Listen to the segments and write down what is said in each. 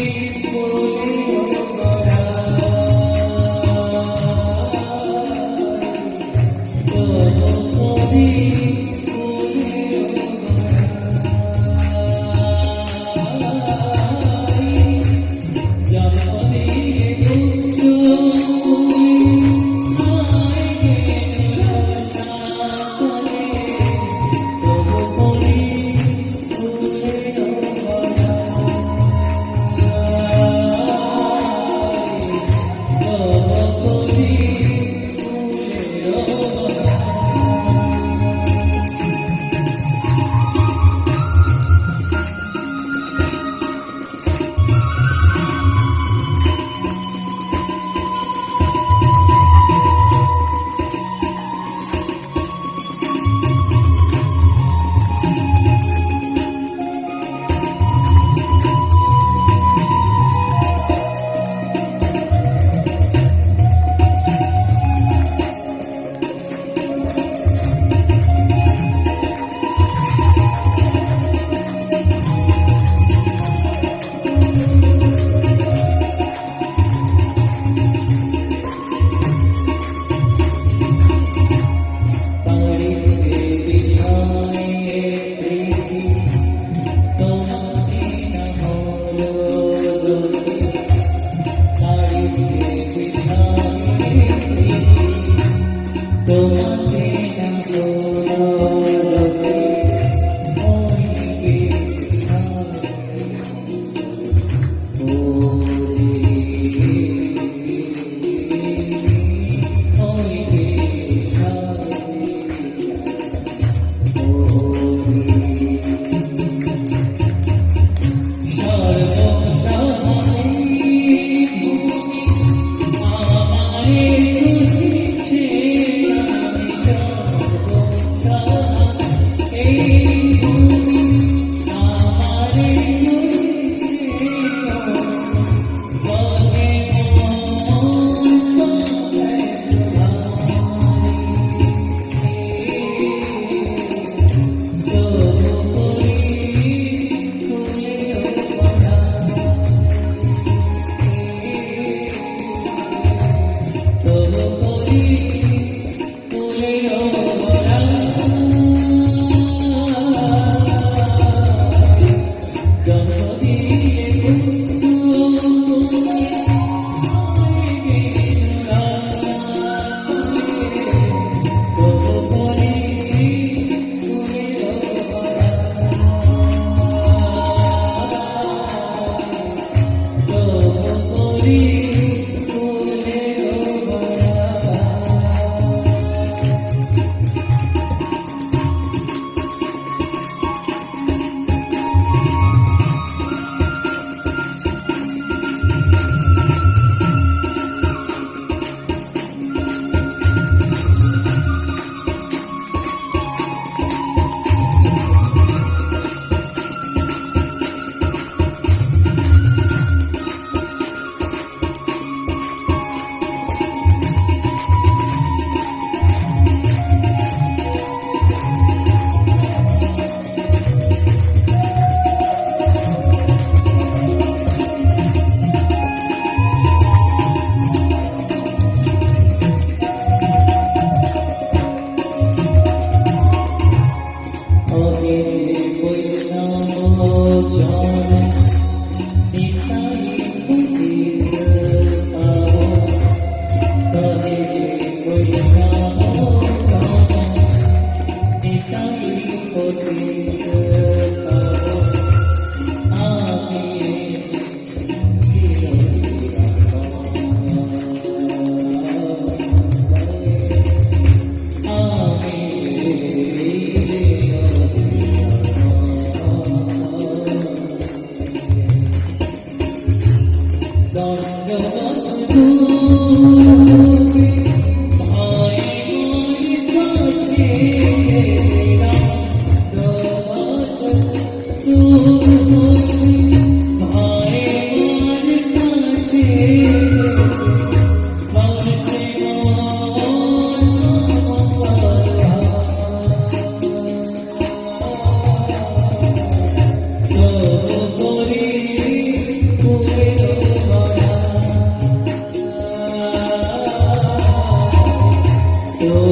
beautiful ফুলে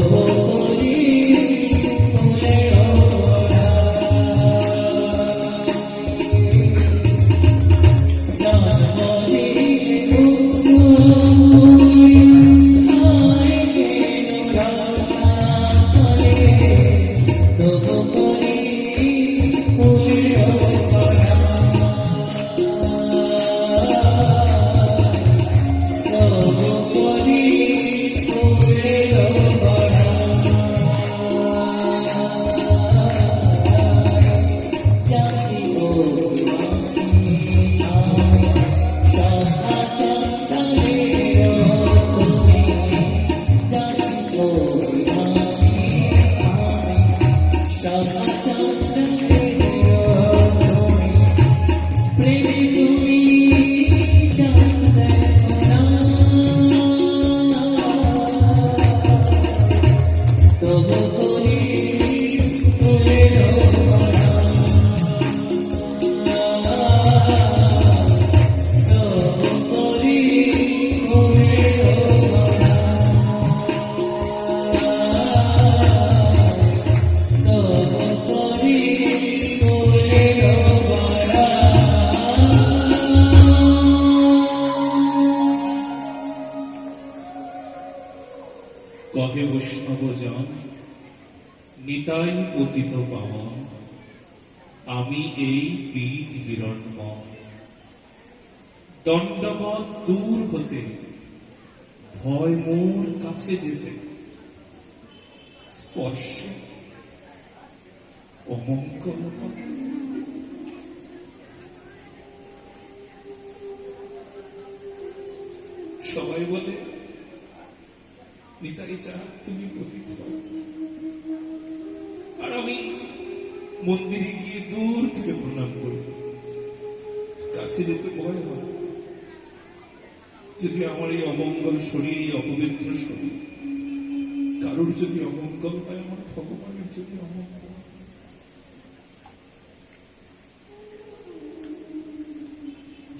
oh, oh. কহে জন নিতাই পতিত পাবন, আমি এই তিন হিরণময় দণ্ডবত দূর হতে, ভয় মোর কাছে যেতে। স্পর্শ অমঙ্গল সবাই বলে নিতাই চা তুমি পতিত। আর আমি মন্দিরে গিয়ে দূর থেকে প্রণাম করি। কাছে যেতে ভয় হয়। যদি আমার এই অমঙ্গল শরীর, এই অপবিত্র শরীর কারোর যদি অমঙ্গল হয়, আমার ভগবানের যদি অমঙ্গল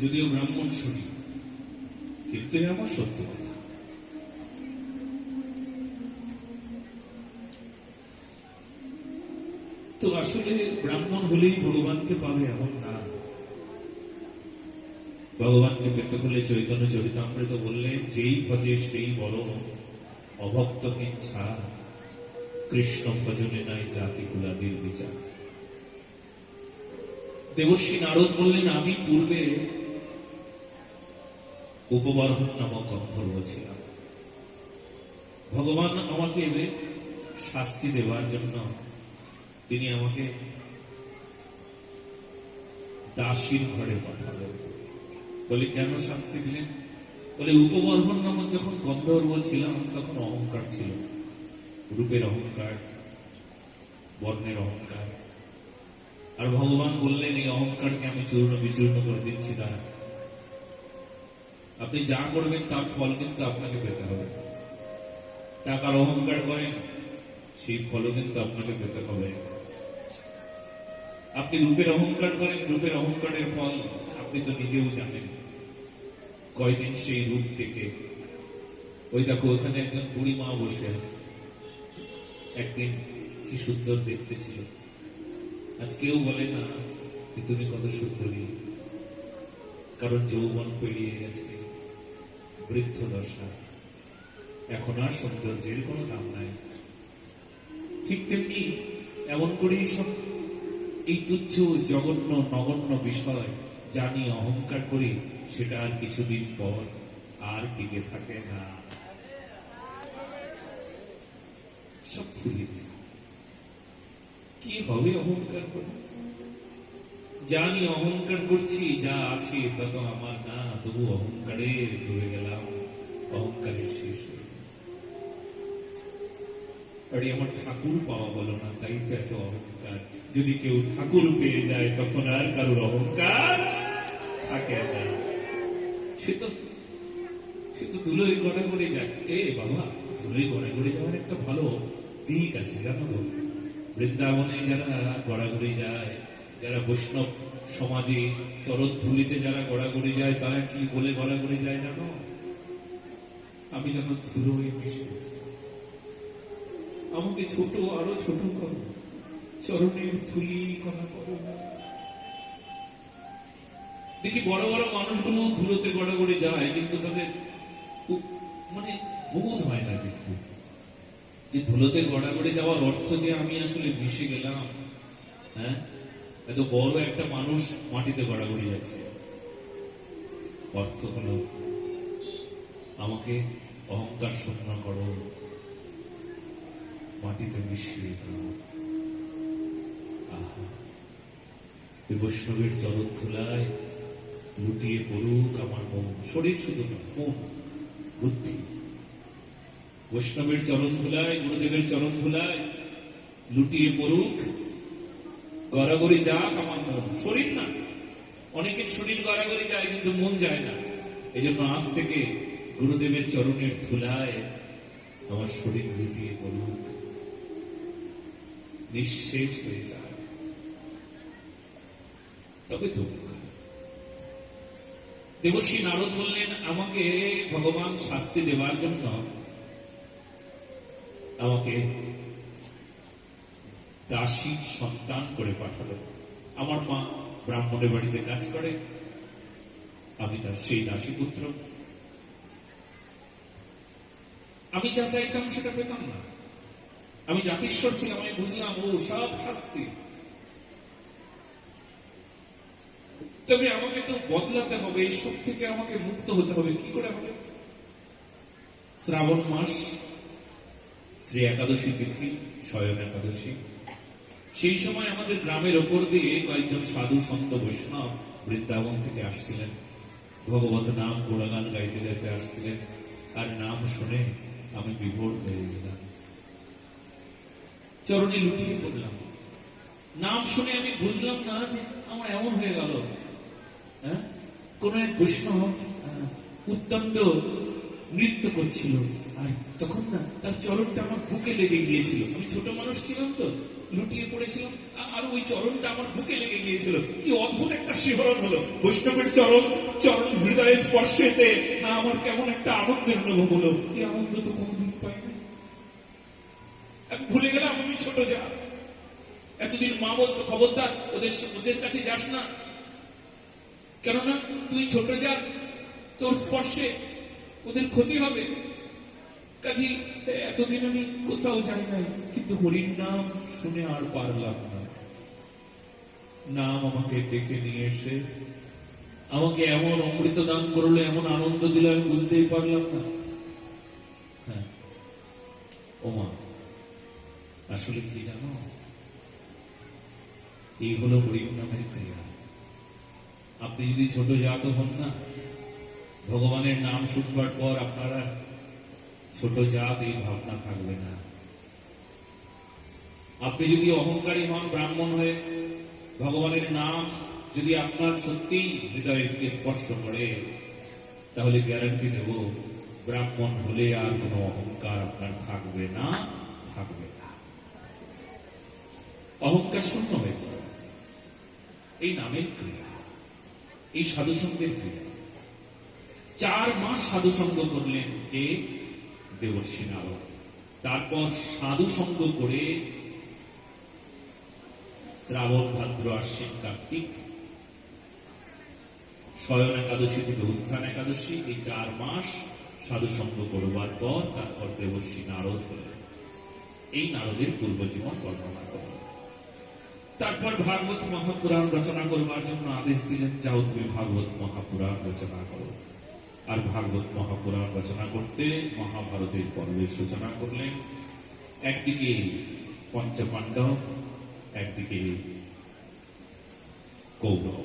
যদিও ব্রাহ্মণ শরীর, কিন্তু আমার সত্য কথা। তো আসলে ব্রাহ্মণ হলেই ভগবানকে পাবে এমন না। ভগবানকে পেতে হলে চৈতন্য চরিতামৃত বললেন যেই ভজে সেই বড় অভক্ত হিংসা কৃষ্ণ ভজনে নাই জাতি কুলাদির বিচার। দেবশ্রী নারদ বললেন, আমি পূর্বে উপবর্ধন নামক গন্ধর্ব ছিলাম। ভগবান আমাকে শাস্তি দেওয়ার জন্য তিনি আমাকে দাসীর ঘরে পাঠালেন। বলে, কেন শাস্তি দিলেন? বলে উপবর্ধন নামক যখন গন্ধর্ব ছিলাম, তখন অহংকার ছিল। রূপের অহংকার, বর্ণের অহংকার। আর ভগবান বললেন, এই অহংকারকে আমি চূর্ণ বিচূর্ণ করে দিচ্ছি দাঁড়া আপনি যা করবেন, তার ফল কিন্তু আপনাকে পেতে হবে। টাকার অহংকার করেন, সেই ফলও কিন্তু আপনাকে পেতে হবে। আপনি রূপের অহংকার করেন, রূপের অহংকারের ফল আপনি তো নিজেও জানেন। কয়দিন সেই রূপ থেকে ওই দেখো, ওখানে একজন বুড়ি মা বসে আছে। একদিন কি সুন্দর দেখতে ছিল। আজ কেউ বলে না যে তুমি কত সুন্দরী। কারণ যৌবন পেরিয়ে গেছে, বৃদ্ধ দশা। এখন আর সৌন্দর্যের কোনো দাম নাই। ঠিক তেমনি এমন করেই সব এই তুচ্ছ জঘন্য নগণ্য বিষয় জানি অহংকার করি সেটা আর কিছুদিন পর আর টিকে থাকে না। সব। কি হবে অহংকার করে? জানি অহংকার করছি, যা আছে আমার না, তবু অহংকারে ডুবে গেলাম, অহংকারের শেষ আরে, আমার ঠাকুর পাওয়া বলো না, তাই তো এত অহংকার। যদি কেউ ঠাকুর পেয়ে যায়, তখন আর কারোর অহংকার থাকে না। সে তো সে তো ধুলোয় গড়া করে যায় এ বাবা, ধুলোয় গড়া করে যাওয়ার একটা ভালো দিক আছে, জানো তো। বৃন্দাবনে যারা গড়াগড়ি যায়, যারা বৈষ্ণব সমাজে চরণ ধুলিতে যারা গড়াগড়ি যায়, তারা কি বলে গড়াগড়ি যায় জানো? আমি যেন ধুলোয় মিশে আমাকে ছোট, আরও ছোট করো। চরণের ধুলি কণা দেখি বড় বড় মানুষগুলো ধুলোতে গড়াগড়ি যায়, কিন্তু তাদের মানে বোধ হয় না কিন্তু। এই ধুলোতে গড়াগড়ি যাওয়ার অর্থ যে আমি আসলে মিশে গেলাম হ্যাঁ? এত বড় একটা মানুষ মাটিতে গড়াগড়ি যাচ্ছে। অর্থ হলো, আমাকে অহংকার শূন্য করো। মাটিতে মিশিয়ে দাও। বৈষ্ণবের চরণ লুটিয়ে পড়ুক আমার মন। শরীর শুধু না, মন, বুদ্ধি। বৈষ্ণবের চরণ ধুলায় গুরুদেবের চরণ ধুলায় লুটিয়ে পড়ুক। গড়াগড়ি যাক আমার মন। শরীর না। অনেকের শরীর গড়াগড়ি যায়, কিন্তু মন যায় না। এই জন্য আজ থেকে গুরুদেবের চরণের ধুলায় আমার শরীর লুটিয়ে পড়ুক। নিঃশেষ হয়ে যায় তবে তো দেবশ্রী নারদ বললেন, আমাকে ভগবান শাস্তি দেওয়ার জন্য আমাকে দাসী সন্তান করে পাঠালো। আমার মা ব্রাহ্মণের বাড়িতে কাজ করে, আমি তার সেই দাসী পুত্র। আমি যা চাইতাম সেটা পেতাম না। আমি জাতিশ্বর ছিলাম, আমি বুঝলাম, ও সব শাস্তি। তবে আমাকে তো বদলাতে হবে এইসব থেকে আমাকে মুক্ত হতে হবে। কি করে হবে? শ্রাবণ মাস, শ্রী একাদশী তিথি, স্বয়ং একাদশী। সেই সময় আমাদের গ্রামের ওপর দিয়ে কয়েকজন সাধু সন্ত বৈষ্ণব বৃন্দাবন থেকে আসছিলেন। ভগবত নাম গুণগান গাইতে গাইতে আসছিলেন। আর নাম শুনে আমি বিভোর হয়ে গেলাম। চরণে লুটিয়ে পড়লাম। নাম শুনে আমি বুঝলাম না যে আমার এমন হয়ে গেল। কোন এক বৈষ্ণব আহ, উদ্দণ্ড নৃত্য করছিল। আর তখন না তার চরণটা আমার বুকে লেগে গিয়েছিল। আমি ছোট মানুষ ছিলাম তো লুটিয়ে পড়েছিলাম। আর ওই চরণটা আমার বুকে লেগে গিয়েছিল। কি অদ্ভুত একটা শিহরণ হলো। বৈষ্ণবের চরণ চরণ হৃদয়ে স্পর্শেতে না আমার কেমন একটা আনন্দের অনুভব হলো। এই আনন্দ তো কোনোদিন পাইনি। আমি ভুলে গেলাম আমি ছোট যা। এতদিন মা বলতো খবরদার ওদের ওদের কাছে যাস না। কেননা তুই ছোট যা তোর স্পর্শে ওদের ক্ষতি হবে। কাজী, এতদিন আমি কোথাও যাই নাই, কিন্তু হরির নাম শুনে আর পারলাম না। নাম আমাকে ডেকে নিয়ে এসে আমাকে এমন অমৃত দান করল, এমন আনন্দ দিল আমি বুঝতেই পারলাম না। হ্যাঁ। ওমা, আসলে কি জানো? এই হলো হরির নামের ক্রিয়া। আপনি যদি ছোট জাত হন না, ভগবানের নাম শুনবার পর আপনারা ছোট জাত এই ভাবনা থাকবে না। আপনি যদি অহংকারী হন, ব্রাহ্মণ হয়ে, ভগবানের নাম যদি আপনার সত্যি হৃদয়কে স্পর্শ করে, তাহলে গ্যারান্টি দেব, ব্রাহ্মণ হলে আর কোনো অহংকার আপনার থাকবে না থাকবে না। অহংকার শূন্য হয়ে যাবে এই নামের ক্রিয়া। এই সাধুসঙ্গের ক্রিয়া চার মাস সাধুসঙ্গ করলেন কে? দেবর্ষী নারদ। তারপর সাধুসঙ্গ করে শ্রাবণ, ভাদ্র, আশ্বিন, কার্তিক, স্বয়ন একাদশী থেকে উত্থান একাদশী এই চার মাস সাধুসঙ্গ করবার পর তারপর দেবর্ষী নারদ হলেন। এই নারদের পূর্বজীবন বর্ণনা করলেন তারপর ভাগবত মহাপুরাণ রচনা করবার জন্য আদেশ দিলেন, যাও তুমি ভাগবত মহাপুরাণ রচনা করো। আর ভাগবত মহাপুরাণ রচনা করতে মহাভারতের পর্বের সূচনা করলেন। একদিকে পঞ্চপাণ্ডব, একদিকে কৌরব।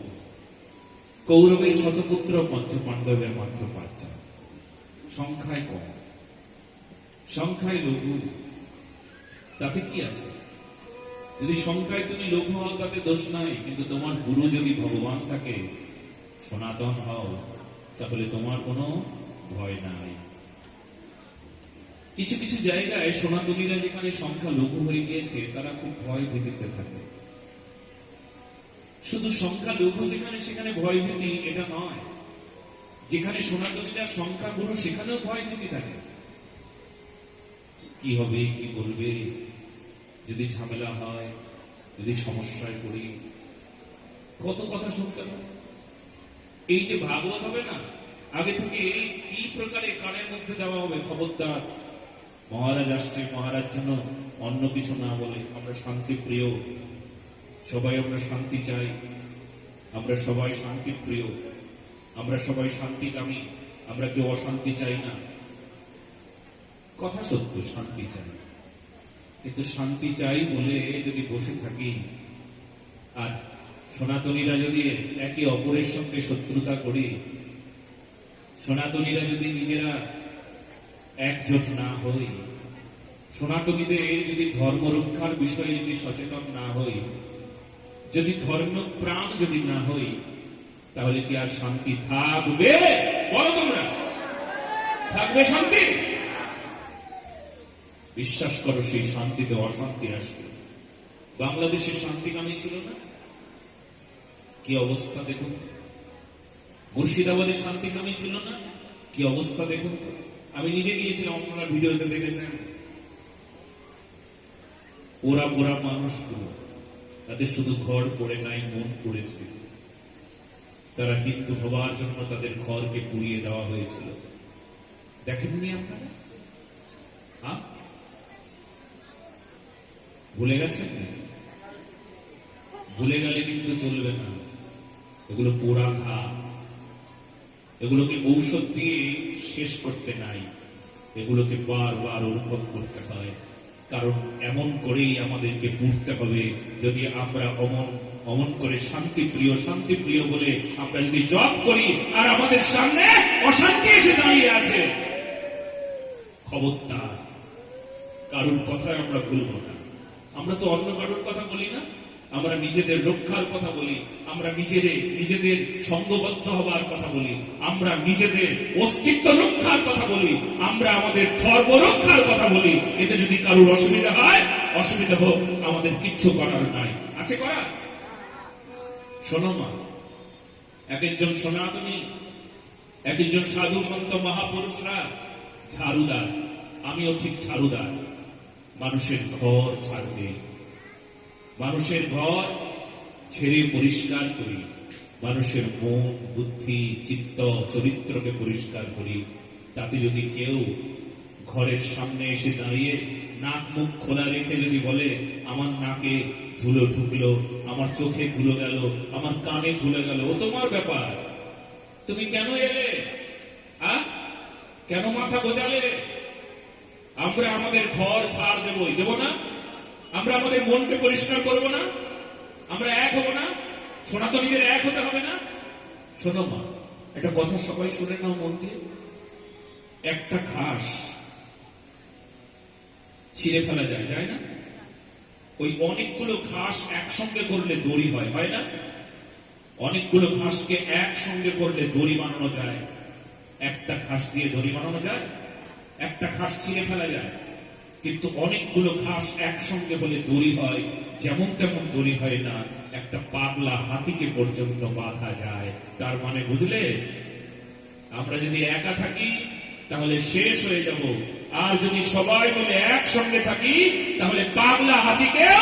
কৌরবের শতপুত্র পঞ্চপাণ্ডবের মাত্র পাঁচজন। সংখ্যায় কম। সংখ্যায় লঘু। তাতে কি আছে? যদি সংখ্যায় তুমি লঘু হও, তাতে দোষ নাই, কিন্তু তোমার গুরু যদি ভগবান থাকে, সনাতন হও, তাহলে তোমার কোনো ভয় নাই। কিছু কিছু জায়গায় সনাতনীরা যেখানে সংখ্যা লঘু হয়ে গিয়েছে, তারা খুব ভয় ভীতিতে থাকে। শুধু সংখ্যা লঘু যেখানে সেখানে ভয় ভীতি, এটা নয়। যেখানে সনাতনীরা সংখ্যা গুরু, সেখানেও ভয় ভীতি থাকে। কি হবে, কি বলবে? যদি ঝামেলা হয়, যদি সমস্যায় পড়ি, কত কথা শুনতে হয়। এই যে ভাগবত হবে না, আগে থেকে এই কি প্রকারে কানের মধ্যে দেওয়া হবে? খবরদার, মহারাজ আসছে মহারাজ যেন অন্য কিছু না বলে। আমরা শান্তি প্রিয় সবাই আমরা শান্তি চাই। আমরা সবাই শান্তি প্রিয় আমরা সবাই শান্তিকামী, আমরা কেউ অশান্তি চাই না। কথা সত্য, শান্তি চাই। কিন্তু শান্তি চাই বলে যদি বসে থাকি। আর সনাতনীরা যদি একে অপরের সঙ্গে শত্রুতা করি, সনাতনীরা যদি নিজেরা একজোট না হই, সনাতনীদের যদি ধর্ম রক্ষার বিষয়ে যদি সচেতন না হই, যদি ধর্ম প্রাণ যদি না হই, তাহলে কি আর শান্তি থাকবে? বলো তোমরা। থাকবে শান্তি? বিশ্বাস করো, সেই শান্তিতে অশান্তি আসবে। বাংলাদেশের শান্তিকামী ছিল না? কি অবস্থা দেখুন? মুর্শিদাবাদের শান্তিকামী ছিল না? কি অবস্থা দেখুন? আমি নিজে গিয়েছিলাম, আপনারা ভিডিওতে দেখেছেন। ওরা পোড়া মানুষগুলো, তাদের শুধু ঘর পড়ে নাই, মন পড়েছে। তারা হিন্দু হওয়ার জন্য তাদের ঘরকে পুড়িয়ে দেওয়া হয়েছিল। দেখেননি আপনারা? হ্যাঁ? ভুলে গেছেন ভুলে গেলে কিন্তু চলবে না। এগুলো পোড়া ঘা এগুলোকে ঔষধ দিয়ে শেষ করতে নাই। এগুলোকে বারবার অনুভব করতে হয়। কারণ এমন করেই আমাদেরকে বুঝতে হবে। যদি আমরা অমন অমন করে শান্তি প্রিয় শান্তি প্রিয় বলে আমরা যদি জব করি, আর আমাদের সামনে অশান্তি এসে দাঁড়িয়ে আছে। খবরদার। কারুর কথায় আমরা ভুলব না। আমরা তো অন্য কারোর কথা বলি না, আমরা নিজেদের রক্ষার কথা বলি, আমরা নিজেদের নিজেদের সঙ্গবদ্ধ হবার কথা বলি, আমরা নিজেদের অস্তিত্ব রক্ষার কথা বলি, আমরা আমাদের ধর্ম রক্ষার কথা বলি। এতে যদি কারুর অসুবিধা হয়, অসুবিধা হোক, আমাদের কিচ্ছু করার নাই। আছে করা? শোনো মা এক একজন সনাতনী এক একজন সাধু সন্ত মহাপুরুষরা ঝাড়ুদার, আমিও ঠিক ঝাড়ুদার। মানুষের ঘর ছাড়বে মানুষের ঘর ছেড়ে পরিষ্কার করি। মানুষের মন, বুদ্ধি, চিত্ত, চরিত্রকে পরিষ্কার করি। তাতে যদি কেউ ঘরের সামনে এসে দাঁড়িয়ে নাক মুখ খোলা রেখে যদি বলে, আমার নাকে ধুলো ঢুকলো, আমার চোখে ধুলো গেল, আমার কানে ধুলো গেল, ও তোমার ব্যাপার। তুমি কেন এলে? কেন মাথা বোঝালে আমরা আমাদের ঘর ছাড় দেবই। দেব না? আমরা আমাদের মনকে পরিষ্কার করব না? আমরা এক হব না? সনাতনীদের এক হতে হবে না? শোনো মা, একটা কথা সবাই শুনে নাও মন দিয়ে। একটা ঘাস ছিঁড়ে ফেলা যায় যায় না? ওই অনেকগুলো ঘাস একসঙ্গে করলে দড়ি হয় হয় না? অনেকগুলো ঘাসকে একসঙ্গে করলে দড়ি বানানো যায়। একটা ঘাস দিয়ে দড়ি বানানো যায়। একটা ঘাস ছিঁড়ে ফেলা যায়। কিন্তু অনেকগুলো ঘাস একসঙ্গে হলে দড়ি হয়, যেমন তেমন দড়ি হয় না। একটা পাগলা হাতিকে পর্যন্ত বাঁধা যায়। তার মানে বুঝলে? আমরা যদি একা থাকি, তাহলে শেষ হয়ে যাব। আর যদি সবাই মিলে একসঙ্গে থাকি, তাহলে পাগলা হাতিকেও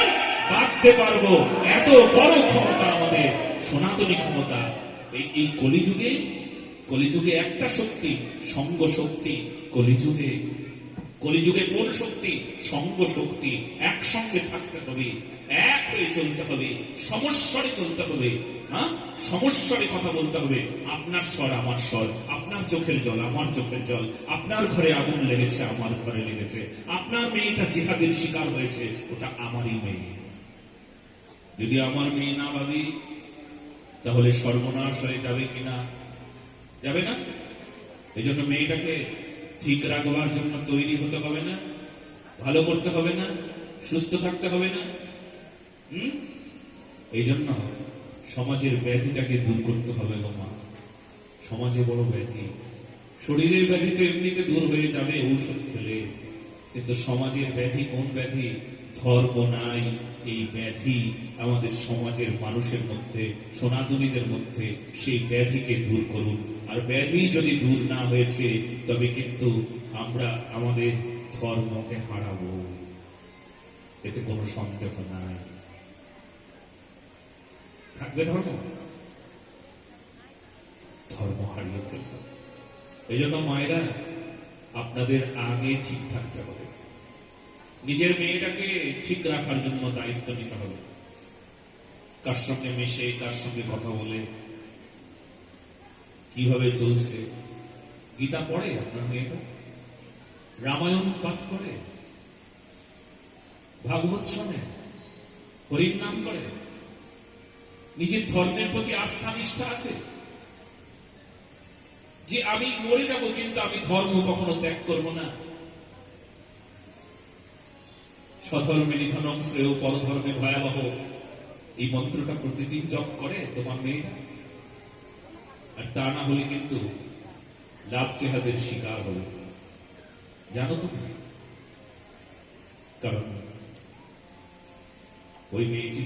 বাঁধতে পারব। এত বড় ক্ষমতা আমাদের, সনাতনী ক্ষমতা। এই কলিযুগে কলিযুগে একটা শক্তি সঙ্গ শক্তি কলিযুগে কলিযুগে কোন শক্তি? সঙ্গ শক্তি। একসঙ্গে থাকতে হবে, এক হয়ে চলতে হবে, সমস্বরে চলতে হবে হ্যাঁ? সমস্বরে কথা বলতে হবে। আপনার স্বর আমার স্বর, আপনার চোখের জল আমার চোখের জল, আপনার ঘরে আগুন লেগেছে আমার ঘরে লেগেছে, আপনার মেয়েটা জিহাদের শিকার হয়েছে, ওটা আমারই মেয়ে। যদি আমার মেয়ে না ভাবি, তাহলে সর্বনাশ হয়ে যাবে কিনা? যাবে না? এই জন্য মেয়েটাকে ঠিক রাখবার জন্য তৈরি হতে হবে না, ভালো করতে হবে না, সুস্থ থাকতে হবে না, হুম? এই জন্য সমাজের ব্যাধিটাকে দূর করতে হবে গো মা। সমাজে বড় ব্যাধি। শরীরের ব্যাধি তো এমনিতে দূর হয়ে যাবে, ঔষধ খেলে। কিন্তু সমাজের ব্যাধি, কোন ব্যাধি? ধর্ম নাই এই ব্যাধি আমাদের সমাজের মানুষের মধ্যে, সনাতনীদের মধ্যে, সেই ব্যাধিকে দূর করুন। আর ব্যাধি যদি দূর না হয়েছে, তবে কিন্তু আমরা আমাদের ধর্মকে হারাবো। এতে কোনো সন্দেহ নাই। থাকবে ধর্ম? ধর্ম হারিয়ে ফেলবে। এই জন্য মায়েরা, আপনাদের আগে ঠিক থাকতে হবে। নিজের মেয়েটাকে ঠিক রাখার জন্য দায়িত্ব নিতে হবে। কার সঙ্গে মিশে, কার সঙ্গে কথা বলে, কীভাবে চলছে। গীতা পড়ে আপনার মেয়েটা? রামায়ণ পাঠ করে? ভাগবত শোনে? হরির নাম করে? নিজের ধর্মের প্রতি আস্থা, নিষ্ঠা আছে? যে আমি মরে যাব, কিন্তু আমি ধর্ম কখনো ত্যাগ করব না। স্বধর্মে নিধনম শ্রেয় পরধর্মে ভয়াবহ। এই মন্ত্রটা প্রতিদিন জপ করে তোমার মেয়েরা। আর তা না হলে কিন্তু লাভ চেহাদের শিকার হবে। জানো তো কারণ ওই মেয়েটি,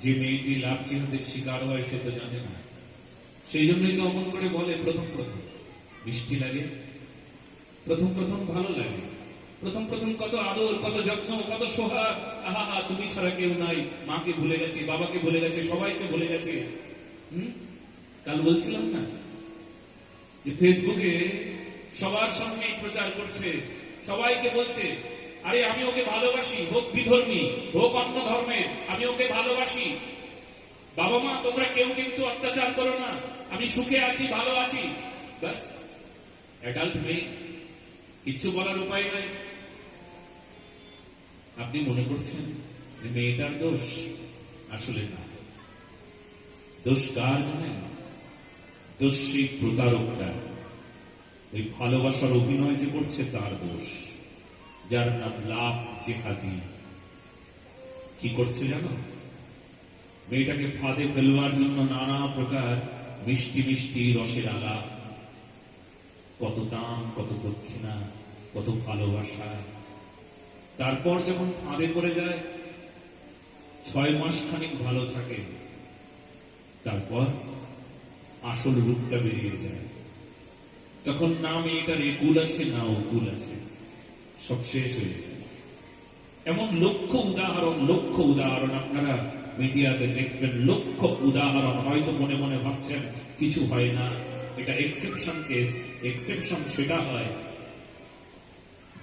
যে মেয়েটি লাভ চিহ্নদের শিকার হয় সে তো জানে না। সেই জন্যই তো অমন করে বলে, প্রথম প্রথম। মিষ্টি লাগে? প্রথম প্রথম ভালো লাগে। প্রথম প্রথম কত আদর, কত যত্ন, কত সোহাগ। আহা হা তুমি ছাড়া কেউ নাই। মাকে ভুলে গেছে, বাবাকে ভুলে গেছে, সবাইকে ভুলে গেছে। হুম? কাল বলছিলাম না? যে ফেসবুকে সবার সামনে প্রচার করছে, সবাইকে বলছে, আরে, আমি ওকে ভালোবাসি, হোক বিধর্মী, হোক অন্য ধর্মের, আমি ওকে ভালোবাসি। বাবা মা, তোমরা কেউ কিন্তু অত্যাচার করো না। আমি সুখে আছি, ভালো আছি। বাস অ্যাডাল্ট মেয়ে। কিচ্ছু বলার উপায় নাই। আপনি মনে করছেন যে মেয়েটার দোষ আসলে না? দোষ কার জানেন? দোষ প্রতারকটা। ওই ভালোবাসার অভিনয় যে করছে তার দোষ। যার নাম লাভ জেহাদি। কি করছে জানো? মেয়েটাকে ফাঁদে ফেলবার জন্য নানা প্রকার মিষ্টি মিষ্টি রসের আলাপ। কত দাম, কত দক্ষিণা, কত ভালোবাসা। তারপর যখন ফাঁদে পড়ে যায়, ছয় মাস খানিক ভালো থাকে, তারপর আসল রূপটা বেরিয়ে যায়। তখন না মেয়েটার একুল আছে, না অকুল আছে, সব শেষ হয়ে যায়। এমন লক্ষ উদাহরণ লক্ষ উদাহরণ আপনারা মিডিয়াতে দেখবেন, লক্ষ উদাহরণ। হয়তো মনে মনে ভাবছেন, কিছু হয় না, এটা এক্সেপশন কেস এক্সেপশন সেটা হয়।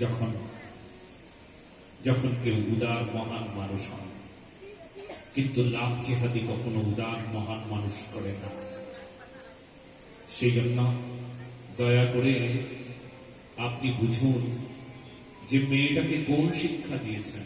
যখন যখন কেউ উদার মহান মানুষ হন কিন্তু লাভ জেহাদি কখনো উদার মহান মানুষ করে না। সেই জন্য দয়া করে আপনি বুঝুন যে মেয়েটাকে কোন শিক্ষা দিয়েছেন?